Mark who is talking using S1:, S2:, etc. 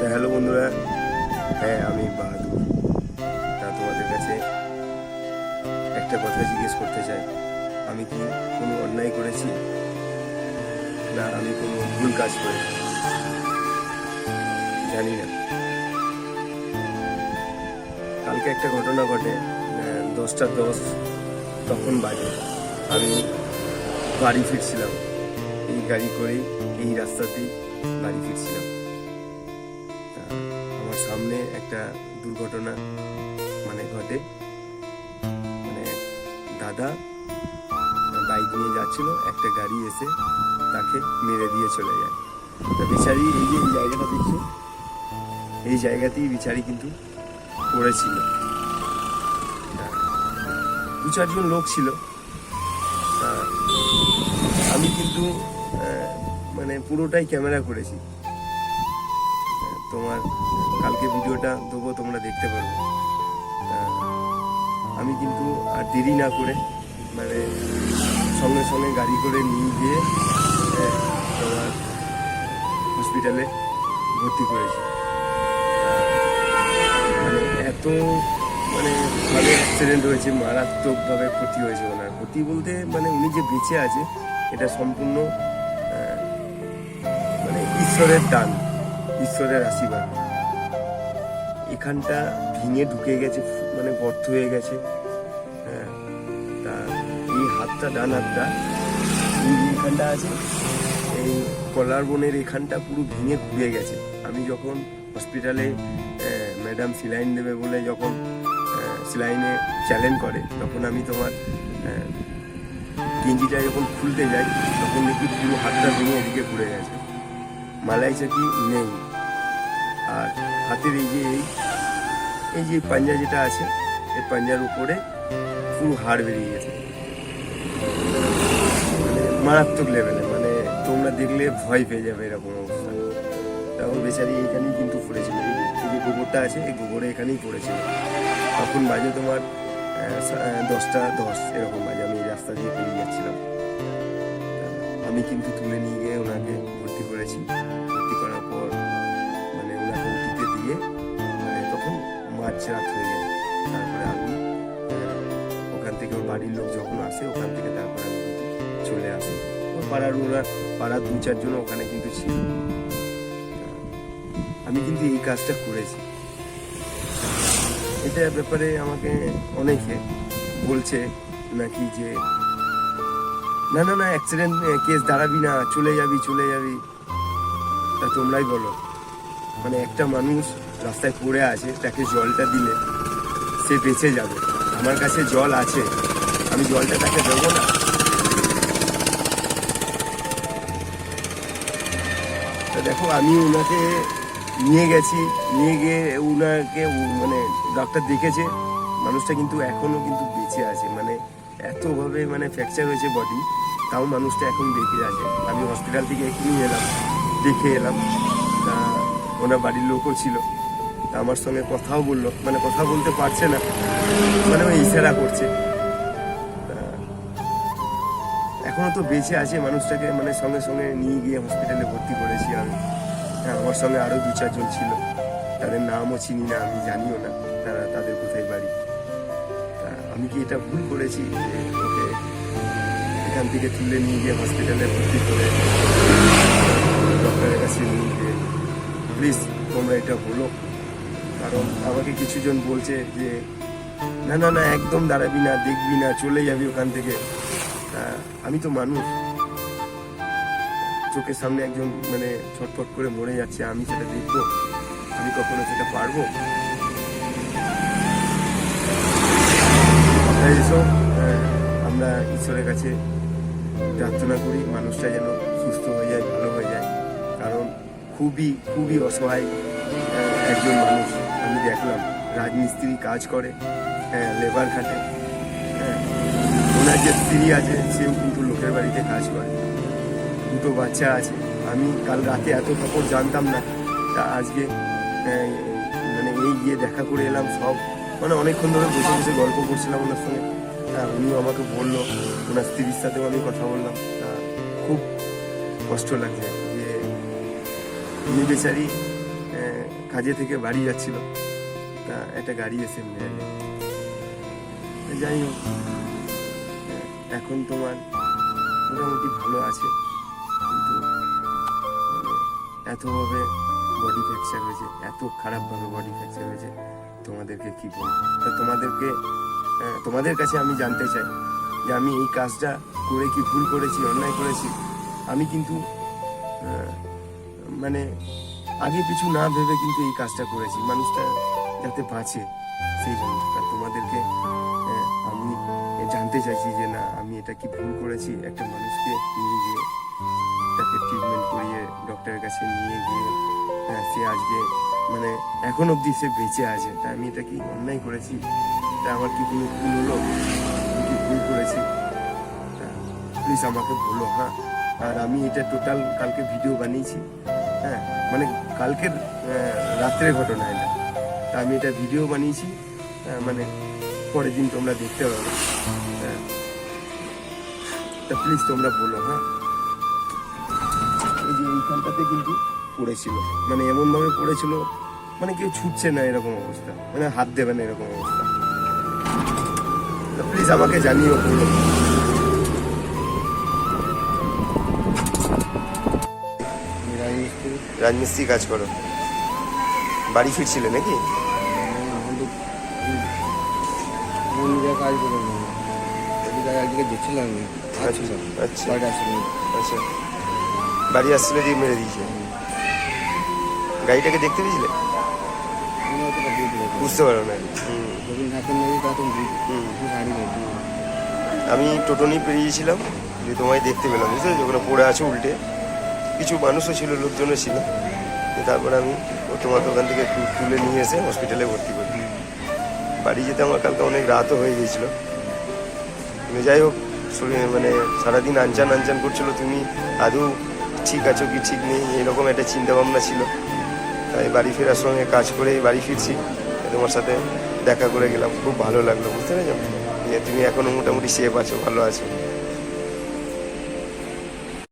S1: তো হ্যালো বন্ধুরা। হ্যাঁ আমি বাহাদুর। তা তোমাদের কাছে একটা কথা জিজ্ঞেস করতে চাই। আমি কি কোনো অন্যায় করেছি? না, আমি কোনো ভুল কাজ করেছি। জানি না। কালকে একটা ঘটনা ঘটে দশটা দশ তখন বাজে। আমি বাড়ি ফিরছিলাম। এই গাড়ি করেই এই রাস্তাতেই বাড়ি ফিরছিলাম। সামনে একটা দুর্ঘটনা মানে ঘটে। মানে দাদা বাইক নিয়ে যাচ্ছিল, একটা গাড়ি এসে তাকে মেরে দিয়ে চলে যায়। তা বিচারি এই যে এই জায়গাটা দেখছ, এই জায়গাতেই বিচারি কিন্তু পড়েছিল। দু চারজন লোক ছিল। আমি কিন্তু মানে পুরোটাই ক্যামেরা করেছি। তোমার, কালকে ভিডিওটা দেবো, তোমরা দেখতে পারবে। আমি কিন্তু আর দেরি না করে মানে সঙ্গে সঙ্গে গাড়ি করে নিয়ে গিয়ে তোমার হসপিটালে ভর্তি করেছি। মানে এত মানে ভাবে অ্যাক্সিডেন্ট হয়েছে, মারাত্মকভাবে ক্ষতি হয়েছে ওনার। ক্ষতি বলতে মানে উনি যে বেঁচে আছে, এটা সম্পূর্ণ মানে ঈশ্বরের দান। ঈশ্বরের আশীর্বাদ। এখানটা ভেঙে ঢুকে গেছে মানে গর্ত হয়ে গেছে। হ্যাঁ তা এই হাতটা, ডান হাতটা এখানটা আছে, এই কলার বনের এখানটা পুরো ভেঙে ঘুরে গেছে। আমি যখন হসপিটালে ম্যাডাম সিলাইন দেবে বলে যখন সিলাইনে চ্যালেঞ্জ করে, তখন আমি তোমার গেঞ্জিটা যখন খুলতে যাই, তখন দেখি পুরো হাতটা ভেঙে এদিকে ঘুরে গেছে। মালাই চাকি নেই। আর হাতের এই যে, এই এই যে পাঞ্জা যেটা আছে, এই পাঞ্জার উপরে পুরো হাড় বেরিয়ে গেছে। মানে মারাত্মক লেভেলে মানে তোমরা দেখলে ভয় পেয়ে যাবে এরকম অবস্থা। তখন বেচারি এখানেই কিন্তু পড়েছিল। এই যে- গোবরটা আছে, এই গোবরে এখানেই পড়েছিল। তখন বাজে তোমার দশটা দশ এরকম বাজে, আমি রাস্তা দিয়ে পেরিয়ে যাচ্ছিলাম। আমি কিন্তু তুলে নিয়ে গিয়ে ওনাকে ভর্তি করেছি। আসে ওখান থেকে তারপরে চলে আসি। পাড়ার ওরা, পাড়ার দু চারজন ওখানে কিন্তু ছিল। আমি কিন্তু এই কাজটা করেছি। এটা ব্যাপারে আমাকে অনেকে বলছে নাকি যে, না না না অ্যাক্সিডেন্ট কেস দাঁড়াবি না, চলে যাবি চলে যাবি। তা তোমরাই বলো। মানে একটা মানুষ রাস্তায় পড়ে আছে, তাকে জলটা দিলে সে বেঁচে যাবে। আমার কাছে জল আছে। আমি জলটা তাকে দেবো না। দেখো, আমি ওনাকে নিয়ে গেছি। নিয়ে গিয়ে ওনাকে মানে ডাক্তার দেখেছে। মানুষটা কিন্তু এখনও কিন্তু বেঁচে আছে। মানে এতভাবে মানে ফ্র্যাকচার হয়েছে বডি তাও মানুষটা এখন বেঁচে আছে। আমি হসপিটাল থেকে এখনই এলাম, দেখে এলাম। তা ওনার বাড়ির লোকও ছিল। তা আমার সঙ্গে কথাও বলল। মানে কথা বলতে পারছে না। মানে ইশারা করছে। এখনও তো বেঁচে আছে মানুষটাকে মানে সঙ্গে সঙ্গে নিয়ে গিয়ে হসপিটালে ভর্তি করেছি আমি হ্যাঁ আমার সঙ্গে আরও দু চারজন ছিল। তাদের নামও চিনি না, আমি জানিও না তারা তাদের কোথায় বাড়ি। তা আমি কি এটা ভুল করেছি ওকে এখান থেকে তুলে নিয়ে গিয়ে হসপিটালে ভর্তি করে ডক্টরের কাছে নিয়ে গিয়ে প্লিজ তোমরা এটা বলো। কারণ আমাকে কিছুজন বলছে যে, না না না, একদম দাঁড়াবি না, দেখবি না, চলে যাবি ওখান থেকে। আমি তো মানুষ। চোখের সামনে একজন মানে ছটফট করে মরে যাচ্ছে, আমি সেটা দেখব। আমি কখনো সেটা পারব? আমরা ঈশ্বরের কাছে প্রার্থনা করি, মানুষটা যেন সুস্থ হয়ে যায়, ভালো হয়ে যায়। কারণ খুবই খুবই অসহায় একজন মানুষ। আমি দেখলাম, রাজমিস্ত্রি কাজ করে হ্যাঁ লেবার খাটে। ওনার যে স্ত্রী আছে সেও কিন্তু লোকের বাড়িতে কাজ করে। দুটো বাচ্চা আছে। আমি কাল রাতে এত খবর জানতাম না। তা আজকে মানে এই গিয়ে দেখা করে এলাম সব। মানে অনেকক্ষণ ধরে বসে বসে গল্প করছিলাম ওনার সঙ্গে। তা উনিও আমাকে বলল, ওনার স্ত্রীর সাথেও আমি কথা বললাম। তা খুব কষ্ট লাগছে যে উনি বেচারি কাজে থেকে বাড়ি যাচ্ছিল। তা একটা গাড়ি এসে যাই হোক। এখন তোমার মোটামুটি ভালো আছে, কিন্তু মানে এতভাবে বডি ফ্র্যাকচার হয়েছে, এত খারাপভাবে বডি ফ্র্যাকচার হয়েছে, তোমাদেরকে কি বলব? তা তোমাদেরকে তোমাদের কাছে আমি জানতে চাই যে আমি এই কাজটা করে কি ভুল করেছি, অন্যায় করেছি? আমি কিন্তু মানে আগে পিছু না ভেবে কিন্তু এই কাজটা করেছি, মানুষটা যাতে বাঁচে, সেই জন্য। তোমাদেরকে জানতে চাইছি যে না আমি এটা কি ভুল করেছি? একটা মানুষকে নিয়ে গিয়ে তাকে ট্রিটমেন্ট করিয়ে ডক্টরের কাছে নিয়ে গিয়ে হ্যাঁ, সে আজকে মানে এখন অবধি সে বেঁচে আছে। তা আমি এটা কি অন্যায় করেছি? তা আমার কি কোনো ভুল হলো? কি ভুল করেছি? তা প্লিজ আমাকে বলো হ্যাঁ? আর আমি এটা টোটাল কালকে ভিডিও বানিয়েছি হ্যাঁ? মানে কালকের রাত্রের ঘটনা এটা। তা আমি এটা ভিডিও বানিয়েছি মানে পরের দিন তোমরা দেখতে পাবে। হ্যাঁ। তা প্লিজ তোমরা বলো হ্যাঁ। এই যে এইখানটাতে কিন্তু পড়েছিল। মানে এমনভাবে পড়েছিল মানে কেউ ছুটছে না এরকম অবস্থা। মানে হাত দেবে না এরকম অবস্থা। প্লিজ আমাকে জানিও, বলো।
S2: রাজমিস্ত্রি
S1: রাজমিস্ত্রি কাজ করো। বাড়ি ফিরছিলে নাকি?
S2: নিজের কাজ করে ওদিকে একদিকে দেখছিলাম আমি আসছিলাম
S1: আচ্ছা
S2: বাড়ি আসছিলাম
S1: আচ্ছা। বাড়ি আসছিলে দিয়ে মেরে দিয়েছে। গাড়িটাকে দেখতে পেয়েছিলে? বুঝতে পারো না। আমি টোটো নিয়ে পেরিয়েছিলাম যে তোমায় দেখতে পেলাম বুঝতে পেরেছ ওখানে পড়ে আছে উল্টে। কিছু মানুষও ছিল লোকজনও ছিল। তারপরে আমি ও তোমাকে ওখান থেকে তুলে নিয়ে এসে হসপিটালে ভর্তি করি। বাড়ি যেতে আমার কালকে অনেক রাতও হয়ে গিয়েছিল। কিন্তু যাই হোক মানে সারাদিন আনচান আনচান করছিল তুমি, আদৌ ঠিক আছো কি ঠিক নেই, এরকম একটা চিন্তা ভাবনা ছিল। তাই বাড়ি ফেরার সঙ্গে কাজ করে বাড়ি ফিরছি, তোমার সাথে দেখা করে গেলাম, খুব ভালো লাগল, বুঝতে পেরেছ? তুমি এখনও মোটামুটি সেফ আছো, ভালো আছো।